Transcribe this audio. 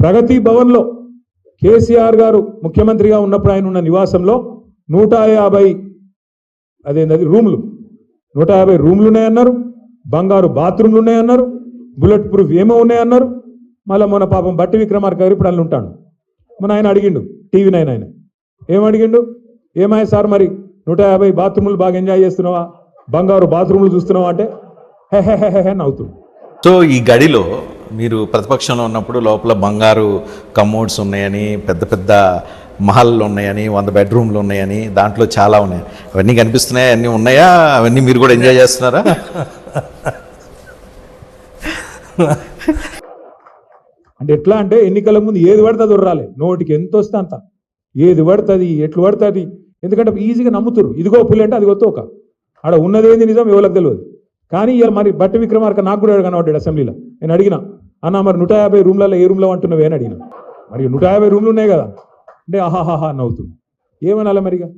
ప్రగతి భవన్లో కేసీఆర్ గారు ముఖ్యమంత్రిగా ఉన్నప్పుడు ఆయన ఉన్న నివాసంలో నూట యాభై అదేంటది రూములు. నూట యాభై రూములు ఉన్నాయన్నారు బంగారు బాత్రూమ్లు ఉన్నాయన్నారు బుల్లెట్ ప్రూఫ్ ఏమో ఉన్నాయన్నారు. మళ్ళీ మన పాపం బట్టి విక్రమార్క గారు ఇప్పుడు అల్లు ఉంటాడు మన ఆయన అడిగిండు టీవీ నైన్ ఆయన. ఏం అడిగిండు? ఏమాయ సార్ మరి నూట యాభై బాత్రూములు బాగా ఎంజాయ్ చేస్తున్నావా? బంగారు బాత్రూములు చూస్తున్నావా అంటే హె హె హె హె హె నవ్వుతుంది సో ఈ గడిలో మీరు ప్రతిపక్షంలో ఉన్నప్పుడు లోపల బంగారు కమోడ్స్ ఉన్నాయని పెద్ద పెద్ద మహల్లు ఉన్నాయని వంద బెడ్రూమ్లు ఉన్నాయని దాంట్లో చాలా ఉన్నాయి. అవన్నీ కనిపిస్తున్నాయి? అన్నీ ఉన్నాయా? అవన్నీ మీరు కూడా ఎంజాయ్ చేస్తున్నారా? అంటే ఎట్లా అంటే ఎన్నికల ముందు ఏది పడితే అది ఉర్రాలి నోటికి ఎంత వస్తే అంత. ఏది పడుతుంది ఎట్లు పడుతుంది. ఎందుకంటే ఈజీగా నమ్ముతురు ఇదిగో పులి అంటే అది ఒక ఆడ ఉన్నదేంది నిజం ఎవరికి తెలియదు. కానీ ఇవాళ మరి బట్టి విక్రమార్క నాకు కూడా కనబడ్డాడు అసెంబ్లీలో? నేను అడిగిన అన్న మరి నూట యాభై రూమ్లలో ఏ రూమ్లో అంటున్నావే? అని అడిగిన. మరి నూట యాభై రూమ్లు ఉన్నాయి కదా. అంటే ఆహాహాహా నవ్వుతుంది ఏమనాలి మరిగా?